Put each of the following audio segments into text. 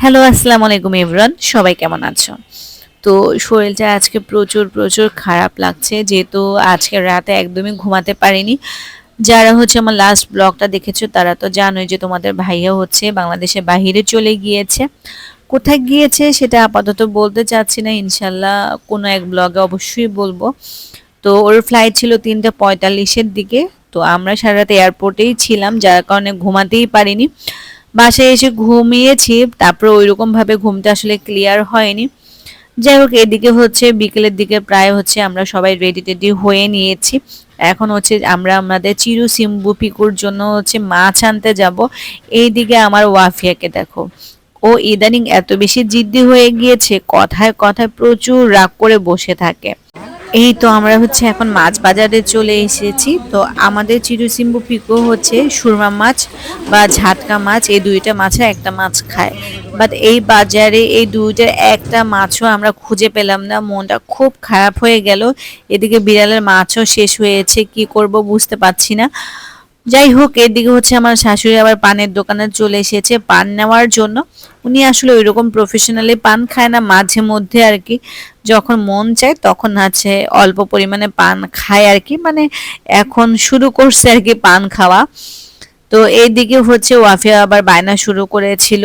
Hello, আসসালামু আলাইকুম ইমরান সবাই কেমন আছো? তো শরীরটা আজকে প্রচুর প্রচুর খারাপ লাগছে। যেহেতু আজকে রাতে একদমই ঘুমাতে পারিনি। যারা হচ্ছে আমার লাস্ট ব্লগটা দেখেছ, তারা তো জানোই যে তোমাদের ভাইয়া হচ্ছে বাংলাদেশে বাহিরে চলে গিয়েছে। কোথায় গিয়েছে সেটা আপাতত বলতে চাচ্ছি না। ইনশাল্লাহ কোনো এক ব্লগে অবশ্যই বলব। তো ওর ফ্লাইট ছিল তিনটা পঁয়তাল্লিশের দিকে। তো আমরা সারা রাত এয়ারপোর্টেই ছিলাম, যার কারণে ঘুমাতেই পারিনি। বাসায় এসে ঘুমিয়েছি, তারপরে ওইরকম ভাবে ঘুমটা আসলে ক্লিয়ার হয়নি। যাই হোক, এদিকে হচ্ছে, বিকেলের দিকে প্রায় হচ্ছে আমরা সবাই রেডি টেডি হয়ে নিয়েছি। এখন হচ্ছে আমরা আমাদের চিরু সিম্বু পিকুর জন্য হচ্ছে মাছ আনতে যাব। এইদিকে আমার ওয়াফিয়াকে দেখো। ও ইদানিং এত বেশি জিদ্দি হয়ে গিয়েছে, কথায় কথায় প্রচুর রাগ করে বসে থাকে। এই তো আমরা হচ্ছে এখন মাছ বাজারে চলে এসেছি। তো আমাদের চিরুসিম্বু পিকো হচ্ছে সুরমা মাছ বা ঝাটকা মাছ, এই দুইটা মাছে একটা মাছ খায়। বাট এই বাজারে এই দুইটার একটা মাছও আমরা খুঁজে পেলাম না, মনটা খুব খারাপ হয়ে গেল। এদিকে বিড়ালের মাছও শেষ হয়েছে, কি করব বুঝতে পারছি না। যাই হোক, এদিকে হচ্ছে আমার শাশুড়ি আবার পানের দোকানে চলে এসেছে পান নেওয়ার জন্য। উনি আসলে ওই রকম প্রফেশনালি পান খায় না, মাঝে মধ্যে আর কি। যখন মন চায় তখন আছে অল্প পরিমাণে পান খায় আর কি। মানে এখন শুরু করছে আর কি পান খাওয়া। তো এইদিকে হচ্ছে ওয়াফিয়া আবার বায়না শুরু করেছিল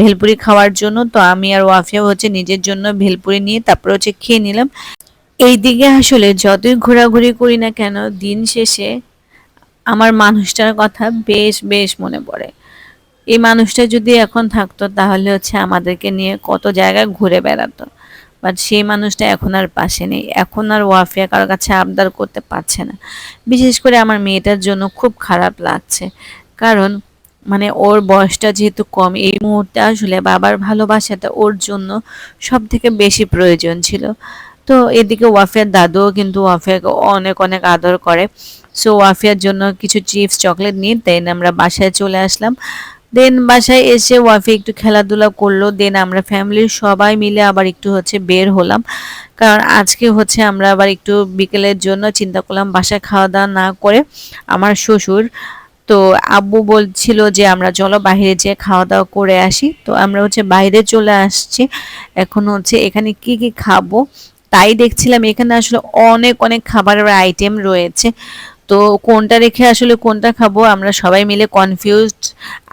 ভেলপুরি খাওয়ার জন্য। তো আমি আর ওয়াফিয়া হচ্ছে নিজের জন্য ভেলপুরি নিয়ে তারপরে হচ্ছে খেয়ে নিলাম। এইদিকে আসলে যতই ঘোরাঘুরি করি না কেন, দিন শেষে আমার মানুষটার কথা বেশ বেশ মনে পড়ে। এই মানুষটা যদি এখন থাকতো, তাহলে হচ্ছে আমাদেরকে নিয়ে কত জায়গায় ঘুরে বেড়াতো। বাট সেই মানুষটা এখন আর পাশে নেই। এখন আর ওয়াফিয়া কারোর কাছে আবদার করতে পারছে না। বিশেষ করে আমার মেয়েটার জন্য খুব খারাপ লাগছে। কারণ মানে ওর বয়সটা যেহেতু কম, এই মুহূর্তে আসলে বাবার ভালোবাসাটা ওর জন্য সব থেকে বেশি প্রয়োজন ছিল। তো এদিকে ওয়াফিয়ার দাদুও কিন্তু ওয়াফিয়াকে অনেক অনেক আদর করে। সো ওয়াফিয়ার জন্য কিছু চিপস, চকলেট নিয়ে দেন আমরা বাসায় চলে আসলাম। দেন বাসায় এসে ওয়াফি একটু খেলাধুলা করল। দেন আমরা ফ্যামিলির সবাই মিলে আবার একটু হচ্ছে বের হলাম। কারণ আজকে হচ্ছে আমরা আবার একটু বিকেলের জন্য চিন্তা করলাম বাসায় খাওয়া দাওয়া না করে আমার শ্বশুর। তো আব্বু বলছিল যে আমরা চলো বাইরে যেয়ে খাওয়া দাওয়া করে আসি। তো আমরা হচ্ছে বাইরে চলে আসছি। এখন হচ্ছে এখানে কি কি খাব? তাই দেখছিলাম এখানে আসলে অনেক অনেক খাবারের আইটেম রয়েছে। তো কোনটা রেখে আসলে কোনটা খাব আমরা সবাই মিলে কনফিউজড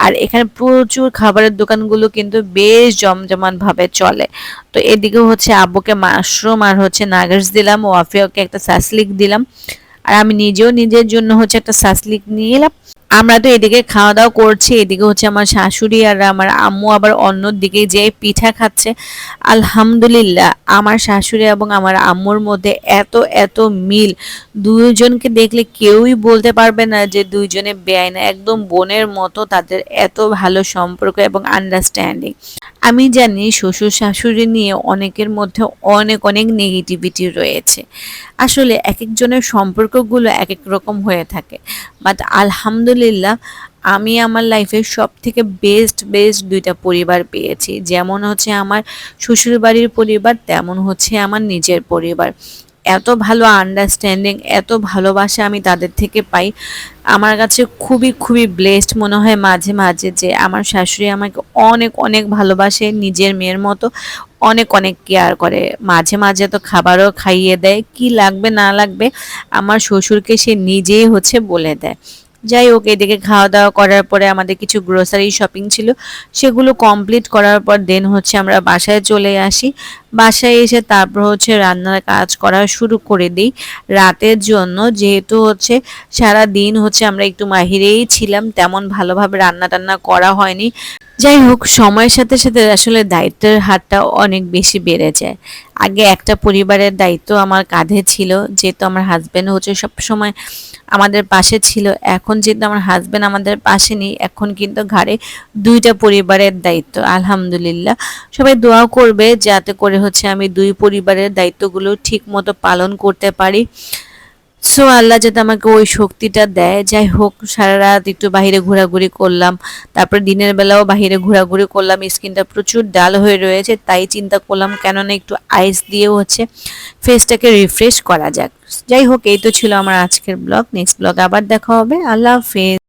আর এখানে প্রচুর খাবারের দোকানগুলো কিন্তু বেশ জমজমান ভাবে চলে। তো এদিকে হচ্ছে আব্বুকে মাশরুম আর হচ্ছে নাগার্স দিলাম, ও আফিয়াকে একটা সাসলিক দিলাম। আর আমি নিজেও নিজের জন্য হচ্ছে একটা সাসলিক নিয়ে এলাম। আমরা তো এদিকে খাওয়া দাওয়া করছি, এদিকে হচ্ছে আমার শাশুড়ি আর আমার আম্মু আবার অন্য দিকে যে পিঠা খাচ্ছে। আলহামদুলিল্লাহ, আমার শাশুড়ি এবং আমার আম্মুর মধ্যে এত এত মিল। দুইজনকে দেখলে কেউই বলতে পারবে না যে দুইজনে বেআইনা, একদম বোনের মতো তাদের এত ভালো সম্পর্ক এবং আন্ডারস্ট্যান্ডিং আমি জানি শ্বশুর শাশুড়ি নিয়ে অনেকের মধ্যে অনেক অনেক নেগেটিভিটি রয়েছে। আসলে এক একজনের সম্পর্কগুলো এক এক রকম হয়ে থাকে। বাট আলহামদুলিল্লাহ, আমি আমার লাইফে সব থেকে বেস্ট বেস্ট দুইটা পরিবার পেয়েছি। যেমন হচ্ছে আমার শ্বশুরবাড়ির পরিবার, তেমন হচ্ছে আমার নিজের পরিবার। এত ভালো আন্ডারস্ট্যান্ডিং এত ভালোবাসা আমি তাদের থেকে পাই। আমার কাছে খুবই খুবই ব্লেসড মনে হয় মাঝে মাঝে যে আমার শাশুড়ি আমাকে অনেক অনেক ভালোবাসে, নিজের মেয়ের মতো অনেক অনেক কেয়ার করে। মাঝে মাঝে তো খাবারও খাইয়ে দেয়, কি লাগবে, না লাগবে, আমার শ্বশুরকে সে নিজেই হচ্ছে বলে দেয়। যাই হোক, এদিকে খাওয়া দাওয়া করার পরে আমাদের কিছু গ্রোসারি শপিং ছিল। সেগুলো কমপ্লিট করার পর দেন হচ্ছে আমরা বাসায় চলে আসি। বাসায় এসে তারপর হচ্ছে রান্নার কাজ করা শুরু করে দিই। রাতের জন্য যেহেতু হচ্ছে সারা দিন হচ্ছে আমরা একটু মাহিরেই ছিলাম, তেমন ভালোভাবে রান্না টান্না করা হয়নি। যাই হোক, সময়ের সাথে সাথে আসলে দায়িত্বের হারটা অনেক বেশি বেড়ে যায়। আগে একটা পরিবারের দায়িত্ব আমার কাঁধে ছিল, যেহেতু আমার হাজব্যান্ড হচ্ছে সব সময় আমাদের পাশে ছিল। এখন যেহেতু আমার হাজব্যান্ড আমাদের পাশে নেই, এখন কিন্তু ঘাড়ে দুইটা পরিবারের দায়িত্ব, আলহামদুলিল্লাহ। সবাই দোয়া করবে যাতে করে হচ্ছে আমি দুই পরিবারের দায়িত্বগুলো ঠিক মতো পালন করতে পারি। সো আল্লাহ যাতে আমাকে ওই শক্তিটা দেয়। যাই হোক, সারা রাত একটু বাহিরে ঘোরাঘুরি করলাম। তারপরে দিনের বেলাও বাহিরে ঘোরাঘুরি করলাম। স্কিনটা প্রচুর ডাল হয়ে রয়েছে, তাই চিন্তা করলাম কেননা একটু আইস দিয়েও হচ্ছে ফেসটাকে রিফ্রেশ করা যাক। যাই হোক, এই তো ছিল আমার আজকের ব্লগ নেক্সট ব্লগ আবার দেখা হবে। আল্লাহ হাফেজ।